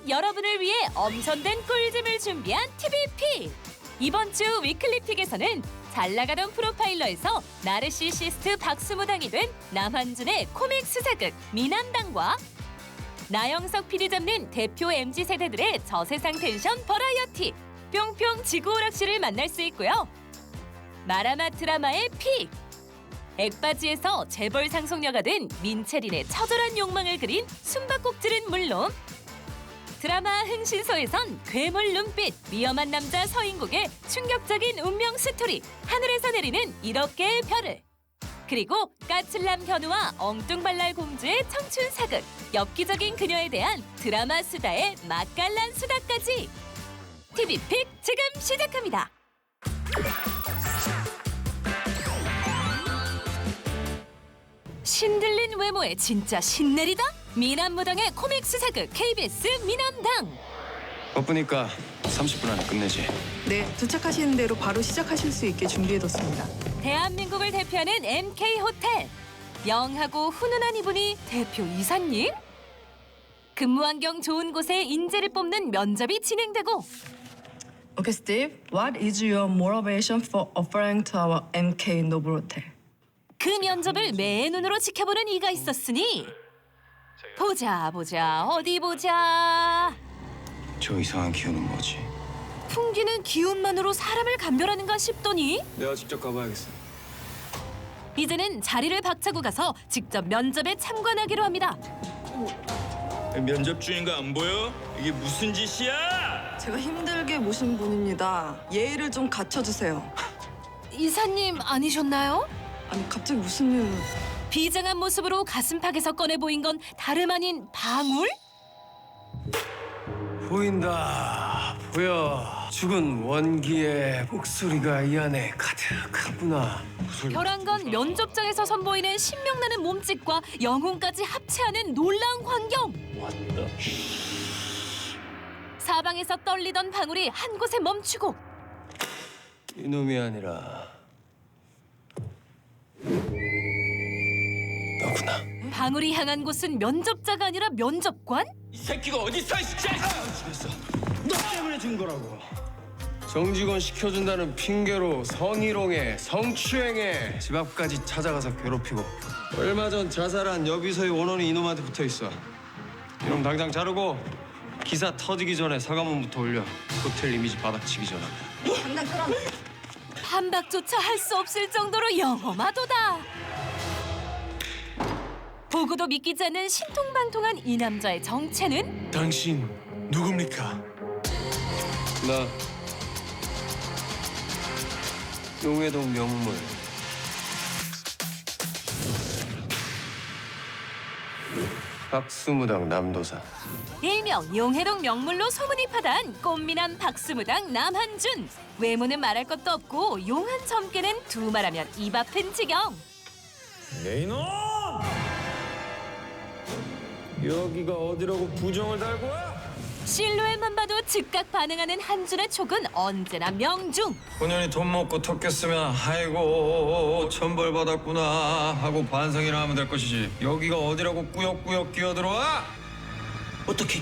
오직 여러분을 위해 엄선된 꿀잼을 준비한 TV픽. 이번 주 위클리픽에서는 잘 나가던 프로파일러에서 나르시시스트 박수무당이 된 남한준의 코믹 수사극 미남당과 나영석 PD 잡는 대표 MZ 세대들의 저세상 텐션 버라이어티 뿅뿅 지구 오락실을 만날 수 있고요. 마라마 드라마의 픽 액바지에서 재벌 상속녀가 된 민채린의 처절한 욕망을 그린 숨바꼭질은 물론 드라마 흥신소에선 괴물 눈빛 위험한 남자 서인국의 충격적인 운명 스토리 하늘에서 내리는 1억 개의 별을 그리고 까칠남 현우와 엉뚱발랄 공주의 청춘 사극 엽기적인 그녀에 대한 드라마 수다의 맛깔난 수다까지 TV픽 지금 시작합니다. 신들린 외모에 진짜 신내리다? 미남 무당의 코믹 수사극 KBS 미남당 바쁘니까 30분 안에 끝내지. 네, 도착하시는 대로 바로 시작하실 수 있게 준비해뒀습니다. 대한민국을 대표하는 MK 호텔 영하고 훈훈한 이분이 대표 이사님 근무 환경 좋은 곳에 인재를 뽑는 면접이 진행되고 Okay, Steve, what is your motivation for offering to our MK Noble Hotel? 그 면접을 맨 눈으로 지켜보는 이가 있었으니 보자 보자 어디 보자 저 이상한 기운은 뭐지? 풍기는 기운만으로 사람을 감별하는가 싶더니 내가 직접 가봐야겠어. 이제는 자리를 박차고 가서 직접 면접에 참관하기로 합니다. 면접 중인 거 안 보여? 이게 무슨 짓이야? 제가 힘들게 모신 분입니다. 예의를 좀 갖춰주세요. 이사님 아니셨나요? 아니, 갑자기 무슨 일... 비장한 모습으로 가슴팍에서 꺼내 보인 건 다름 아닌 방울? 보인다. 보여. 죽은 원기의 목소리가 이 안에 가득하구나. 결한 건 면접장에서 선보이는 신명나는 몸짓과 영혼까지 합체하는 놀라운 광경. 사방에서 떨리던 방울이 한 곳에 멈추고 이놈이 아니라 방울이 향한 곳은 면접자가 아니라 면접관? 이 새끼가 어디 있어 진짜? 너 때문에 준 거라고. 정직원 시켜준다는 핑계로 성희롱에 성추행에 집 앞까지 찾아가서 괴롭히고. 얼마 전 자살한 여비서의 원원이 이놈한테 붙어 있어. 이놈 당장 자르고 기사 터지기 전에 사과문부터 올려. 호텔 이미지 바닥치기 전에. 반박조차 할 수 없을 정도로 영험하도다. 보고도 믿기지 않는 신통방통한 이 남자의 정체는 당신 누굽니까? 나 용해동 명물 박수무당 남도사 일명 용해동 명물로 소문이 파다한 꽃미남 박수무당 남한준. 외모는 말할 것도 없고 용한 점괘는 두 말하면 입 아픈 지경. 내 이놈! 여기가 어디라고 부정을 달고 와? 실루엣만 봐도 즉각 반응하는 한준의 촉은 언제나 명중. 본연이 돈 먹고 턱겼으면 아이고 천벌 받았구나 하고 반성이나 하면 될 것이지 여기가 어디라고 꾸역꾸역 끼어들어와? 어떻게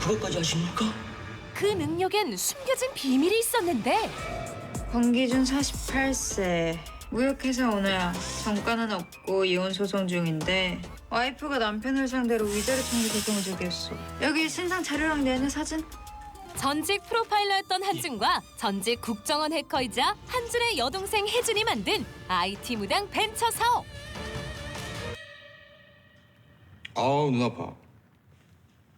그것까지 아십니까? 그 능력엔 숨겨진 비밀이 있었는데 권기준 48세 무역회사 오너야 정가는 없고 이혼 소송 중인데 와이프가 남편을 상대로 위자료 청구 소송을 제기했어 여기 신상 자료랑 내는 사진 전직 프로파일러였던 한준과 전직 국정원 해커이자 한준의 여동생 혜준이 만든 IT 무당 벤처 사업. 아우 눈 아파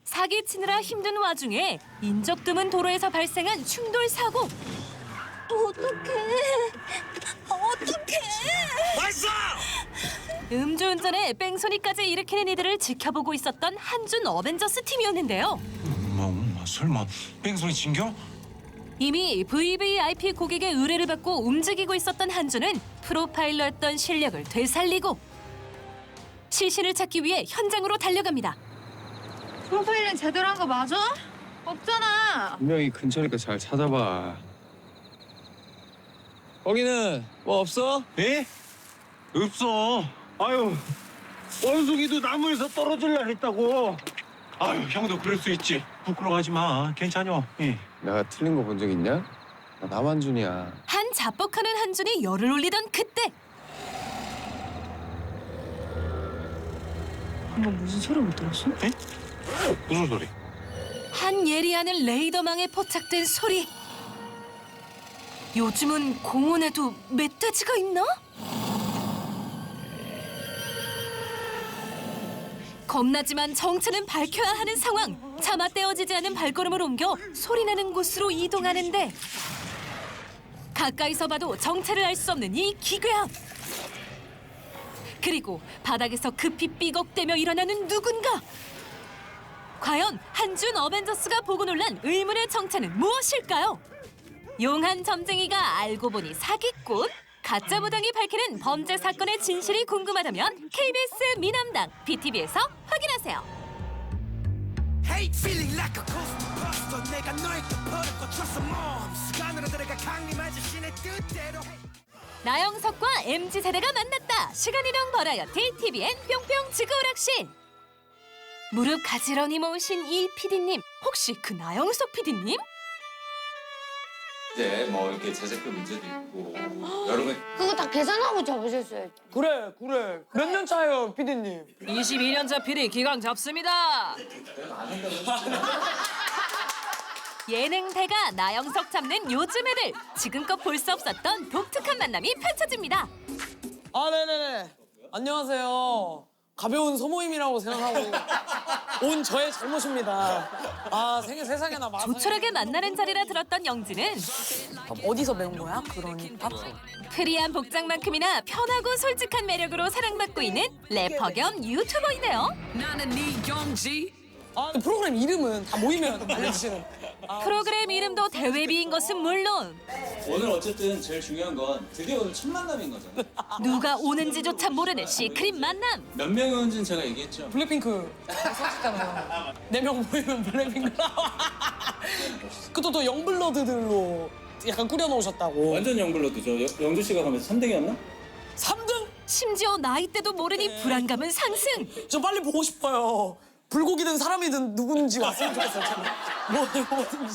사기 치느라 힘든 와중에 인적 드문 도로에서 발생한 충돌 사고. 음주운전에 뺑소니까지 일으키는 이들을 지켜보고 있었던 한준 어벤져스 팀이었는데요. 엄마 엄마 설마 뺑소니 진겨? 이미 VVIP 고객의 의뢰를 받고 움직이고 있었던 한준은 프로파일러였던 실력을 되살리고 시신을 찾기 위해 현장으로 달려갑니다. 프로파일링 제대로 한 거 맞아? 없잖아 분명히 근처니까 잘 찾아봐 거기는 뭐 없어? 예? 없어. 아유 원숭이도 나무에서 떨어질라 했다고. 아유 형도 그럴 수 있지. 부끄러워하지 마. 괜찮여. 예. 내가 틀린 거 본 적 있냐? 나 남한준이야. 한 자뻑하는 한준이 열을 올리던 그때 방금 무슨 소리 못 들었어? 무슨 소리? 한 예리하는 레이더망에 포착된 소리. 요즘은 공원에도 멧돼지가 있나? 겁나지만 정체는 밝혀야 하는 상황. 차마 떼어지지 않은 발걸음을 옮겨 소리나는 곳으로 이동하는데 가까이서 봐도 정체를 알 수 없는 이 기괴함. 그리고 바닥에서 급히 삐걱대며 일어나는 누군가. 과연 한준 어벤져스가 보고 놀란 의문의 정체는 무엇일까요? 용한 점쟁이가 알고 보니 사기꾼? 가짜 무당이 밝히는 범죄 사건의 진실이 궁금하다면 KBS 미남당 BTV에서 확인하세요. Hate feeling like a ghost buster 내가 너에게 고쳤어 몸 습관으로 들어가 강림한 자신의 뜻대로 해 나영석과 MZ 세대가 만났다. 시간 이동 버라이어티 TVN 뿅뿅 지구오락실. 무릎 가지런히 모으신 이 PD님 혹시 그 나영석 PD님? 이제 뭐 이렇게 제작비 문제도 있고 여러분 그거 다 계산하고 잡으셨어요. 그래 그래 몇 년 차예요 피디님 22년차 PD 기강 잡습니다. 예능대가 나영석 잡는 요즘 애들 지금껏 볼 수 없었던 독특한 만남이 펼쳐집니다. 아 네네네 안녕하세요 가벼운 소모임이라고 생각하고 온 저의 잘못입니다 아 생일 세상에나 많아 조촐하게 만나는 자리라 들었던 영지는 어디서 배운 거야 그런 밥? 프리한 복장만큼이나 편하고 솔직한 매력으로 사랑받고 있는 래퍼 겸 유튜버이네요. 아 프로그램 이름은 다 모이면 알려주시는 프로그램 이름도 대회비인 것은 물론 오늘 어쨌든 제일 중요한 건 드디어 오늘 첫 만남인 거잖아요. 누가 오는지조차 모르는 시크릿 만남. 몇 명이 오는지는 제가 얘기했죠. 블랙핑크 네명 모이면 블랙핑크 나와 그것도 또 영블러드들로 약간 꾸려놓으셨다고 완전 영블러드죠. 여- 영주 씨가 가면서 3등이었나? 3등? 심지어 나이대도 모르니 불안감은 상승. 저 빨리 보고 싶어요 불고기든 사람이든 누군지 왔으면 좋겠어요 저는.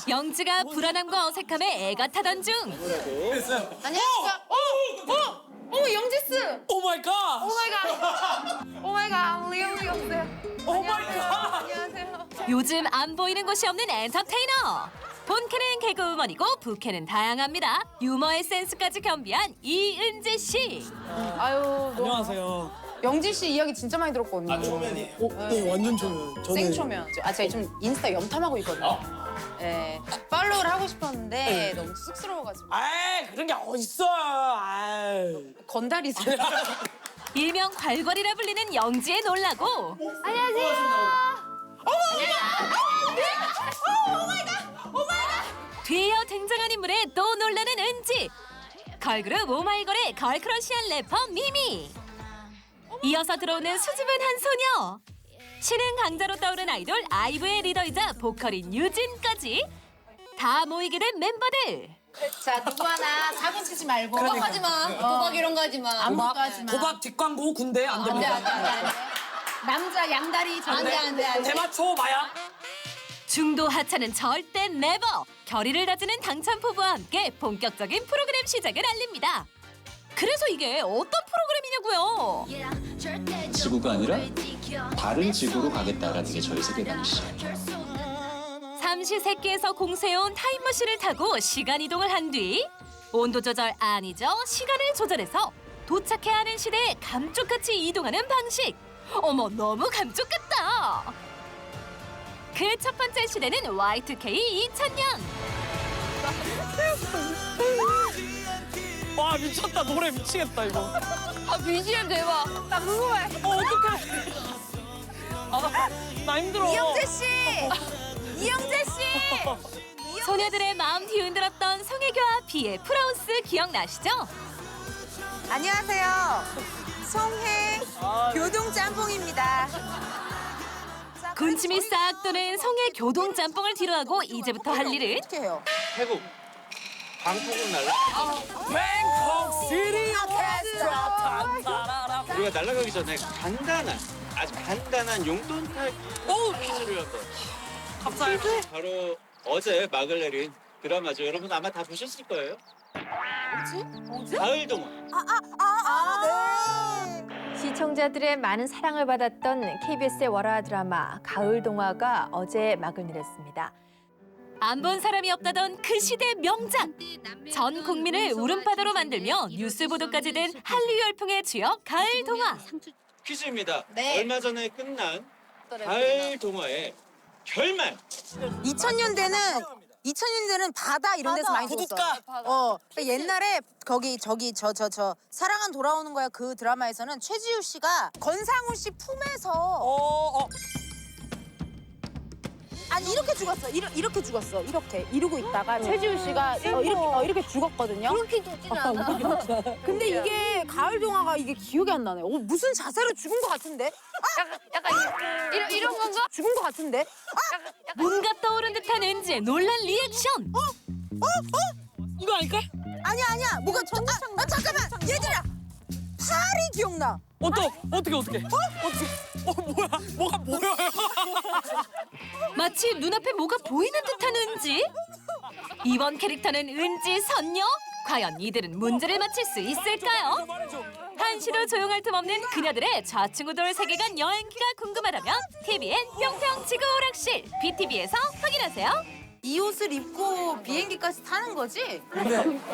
영지가 불안함과 어색함에 애가 타던 중. 안녕하세요. 어, 어, 어머 영지스. 오 마이 갓! 오 마이 갓. 오 마이 갓. 리얼 영지요. 오 마이 갓! 안녕하세요. 요즘 안 보이는 곳이 없는 엔터테이너. 본캐는 개그우먼이고 부캐는 다양합니다. 유머의 센스까지 겸비한 이은지 씨. 아유, 너 안녕하세요 영지 씨 이야기 진짜 많이 들었거든요. 아 초면이에요? 어, 네 완전 초면 저는 생초면. 아 제가 좀 인스타 염탐하고 있거든요. 네. 팔로우를 하고 싶었는데 너무 쑥스러워가지고 아이 그런 게 어딨어요 아이 건달이세요. 일명 괄괄이라 불리는 영지에 놀라고 뒤이어 등장한 인물에 또 놀라는 은지 걸그룹 오마이걸의 걸크러쉬한 래퍼 미미 이어서 들어오는 수줍은 한 소녀 신흥 강자로 떠오른 아이돌 아이브의 리더이자 보컬인 유진까지 다 모이게 된 멤버들 자 누구 하나 사고 치지 말고 도박하지 마. 도박 이런 거 하지 마. 아무것도 하지 마. 도박 뒷광고 군대 안 안돼 됩니다 안돼 안돼 안돼. 남자 양다리 안돼 안돼 안돼. 대마초 마약 중도 하차는 절대 네버 결의를 다지는 당찬 포부와 함께 본격적인 프로그램 시작을 알립니다 그래서 이게 어떤 프로그램이냐고요. 지구가 아니라 다른 지구로 가겠다라는 게 저희 세계관이시죠. 삼시세끼에서 공세해온 타임머신을 타고 시간 이동을 한 뒤 온도 조절 아니죠? 시간을 조절해서 도착해야 하는 시대에 감쪽같이 이동하는 방식. 어머 너무 감쪽 같다. 그 첫 번째 시대는 Y2K 2000년. 와 미쳤다. 노래 미치겠다 이거 아 BGM 대박. 나 궁금해. 어 어떡해 아 나 힘들어 씨. 이영재 씨. 소녀들의 마음 뒤흔들었던 송혜교와 비의 프라우스 기억나시죠? 안녕하세요. 송혜 교동 짬뽕입니다. 군침이 싹 도는 송혜 교동 짬뽕을 뒤로하고 이제부터 할 일은? 태국 방콕은 날라. 뱅 우리가 날아가기 전에 간단한 아주 간단한 용돈 타기 퀴즈를 한번. 갑자기. 바로 어제 막을 내린 드라마죠. 여러분 아마 다 보셨을 거예요. 뭐지? 가을 동화. 아, 네. 시청자들의 많은 사랑을 받았던 KBS의 월화 드라마 가을 동화가 어제 막을 내렸습니다. 안 본 사람이 없다던 그 시대 명작. 전 국민을 울음바다로 만들며 뉴스 보도까지 된 한류 열풍의 주역 가을 동화. 퀴즈입니다. 네. 얼마 전에 끝난 가을 동화의 결말. 2000년대는 2000년대는 바다 이런 데서 많이. 찍었어. 어. 그러니까 옛날에 거기 저기 저 저 저 사랑은 돌아오는 거야 그 드라마에서는 최지우 씨가 건상우 씨 품에서 어, 어. 아니 이렇게 죽었어. 이러, 이렇게 죽었어. 이렇게 이러고 있다가 최지우 씨가 어, 이렇게 어, 이렇게 죽었거든요. 그렇게 죽진 않아. 근데 이게 가을 동화가 이게 기억이 안 나네. 어, 무슨 자세로 죽은 것 같은데? 아! 약간, 이런 이런 건가? 죽은 것 같은데? 뭔가 떠오른 듯한 은지의 논란 리액션. 이거 아닐까? 아니야 아니야. 뭐가 저, 아, 아 잠깐만 얘들아. 팔이 기억나. 어떠, 어떻게 어떻게? 어? 어떻게? 어 뭐야? 뭐가 보여요? 마치 눈앞에 뭐가 보이는 듯한 은지. 이번 캐릭터는 은지 선녀? 과연 이들은 문제를 맞힐 수 있을까요? 한시도 조용할 틈 없는 그녀들의 좌충우돌 세계관 여행기가 궁금하다면 TVN 평평 지구 오락실 BTV에서 확인하세요. 이 옷을 입고 비행기까지 타는 거지?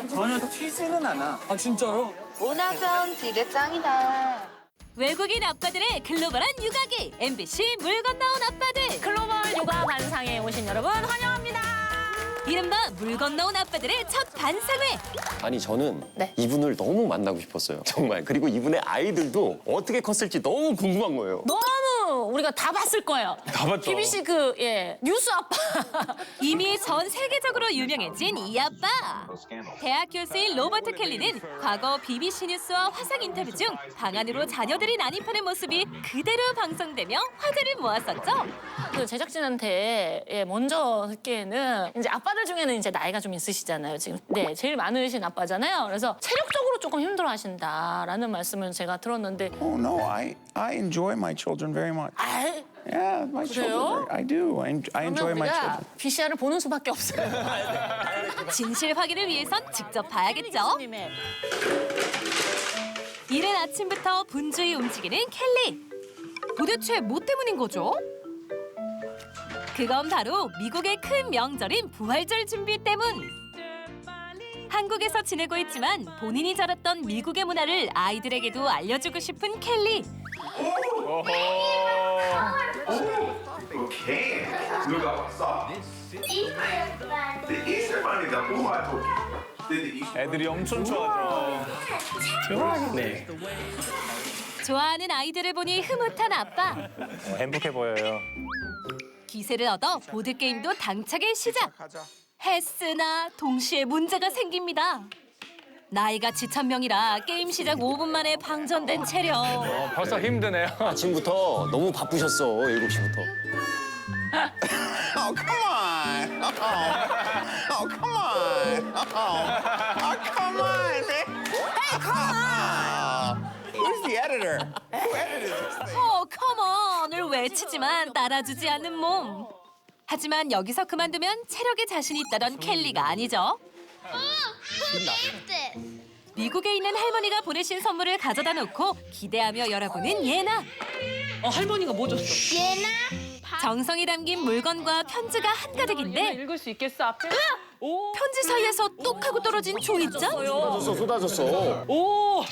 전혀 튀지는 않아. 아 진짜요? 오나전 되게 짱이다. 외국인 아빠들의 글로벌한 육아기 MBC 물 건너온 아빠들 글로벌 육아 반상에 오신 여러분 환영합니다. 이른바 물 건너온 아빠들의 첫 반상회 아니 저는 네. 이분을 너무 만나고 싶었어요. 정말. 그리고 이분의 아이들도 어떻게 컸을지 너무 궁금한 거예요. 너무 우리가 다 봤을 거예요. 다 봤죠. BBC 그 예, 뉴스 아빠. 이미 전 세계적으로 유명해진 이 아빠 대학 교수인 로버트 켈리는 과거 BBC 뉴스와 화상 인터뷰 중 방 안으로 자녀들이 난입하는 모습이 그대로 방송되며 화제를 모았었죠 그 제작진한테 예, 먼저 듣기에는 이제 아빠들 중에는 이제 나이가 좀 있으시잖아요. 지금 네 제일 많으신 아빠잖아요. 그래서 체력적으로 조금 힘들어하신다라는 말씀을 제가 들었는데 Oh no, I I enjoy my children very much. 아 Yeah, my children. 그래요? I do. I, I enjoy 그러면 my 우리가 children. VCR을 보는 수밖에 없어요. 진실 확인을 위해선 직접 봐야겠죠 님의 이른 아침부터 분주히 움직이는 켈리 도대체 뭐 때문인 거죠? 그건 바로 미국의 큰 명절인 부활절 준비 때문 한국에서 지내고 있지만 본인이 자랐던 미국의 문화를 아이들에게도 알려주고 싶은 켈리? 애들이 엄청 좋아하죠. 네. 좋아하는 아이들을 보니 흐뭇한 아빠 행복해 보여요. 기세를 얻어 보드게임도 당차게 시작 했으나 동시에 문제가 생깁니다 나이가 지천명이라 게임 시작 5분 만에 방전된 체력 벌써 힘드네요. 아침부터 너무 바쁘셨어. 7시부터. Oh come on! Oh, oh come on! Oh, oh come on, man! Hey, come on! Who's the editor? Who edited this thing? 어 컴온 을 외치지만 따라주지 않는 몸 하지만 여기서 그만두면 체력에 자신 있다던 켈리가 아니죠 미국에 있는 할머니가 보내신 선물을 가져다 놓고 기대하며 열어보는 예나 어 할머니가 뭐 줬어? 정성이 담긴 물건과 편지가 한가득인데 읽을 수 있겠어 앞에? 오. 편지 사이에서 똑 하고 떨어진 종이장? 쏟아졌어, 쏟아졌어. 오.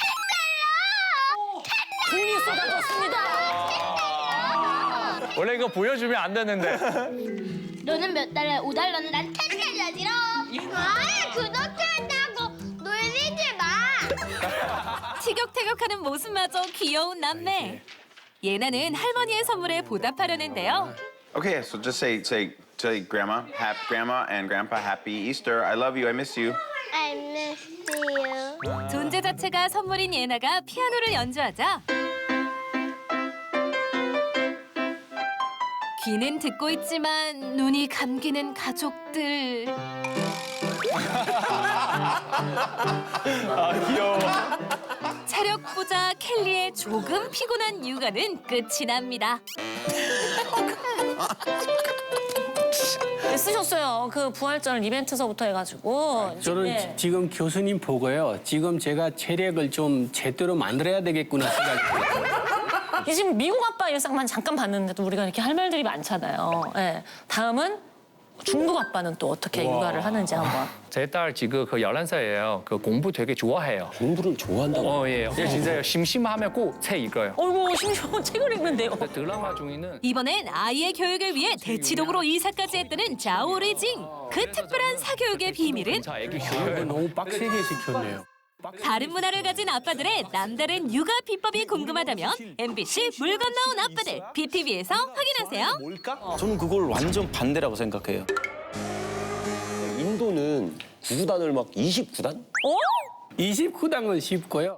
돈이 쏟아졌습니다. 원래 이거 보여주면 안 되는데. 너는 몇 달에 5달러는 난 텐달러지로 아 구독자한다고 놀리지 마 티격태격하는 모습마저 귀여운 남매 예나는 할머니의 선물에 보답하려는데요 Okay, so just say say say grandma, hap, grandma and grandpa, happy Easter. I love you. I miss you. I miss you 존재 자체가 선물인 예나가 피아노를 연주하자 귀는 듣고 있지만 눈이 감기는 가족들 아 귀여워. 차 체력 부자 켈리의 조금 피곤한 육아는 끝이 납니다. 네, 쓰셨어요. 그 부활절 이벤트서부터 해가지고. 저는 네. 지금 교수님 보고요. 지금 제가 체력을 좀 제대로 만들어야 되겠구나 생각이 들어요. 이 지금 미국 아빠 일상만 잠깐 봤는데도 우리가 이렇게 할 말들이 많잖아요. 예. 다음은 중국 아빠는 또 어떻게 육아를 하는지 한번. 제 딸 지금 그 11살이에요. 그 공부 되게 좋아해요. 공부를 좋아한다고? 어, 예. 예, 진짜요. 심심하면 꼭 책 읽어요. 어이구, 심심한 책을 읽는데요. 드라마 중에는 이번엔 아이의 교육을 위해 대치동으로 이사까지 했다는 자오리징. 그 특별한 사교육의 비밀은 애기 교육을 너무 빡세게 시켰네요. 다른 문화를 가진 아빠들의 남다른 육아 비법이 궁금하다면 MBC 물 건너온 아빠들 BTV에서 확인하세요. 저는 그걸 완전 반대라고 생각해요. 인도는 구구단을 막 29단? 어? 29단은 쉽고요.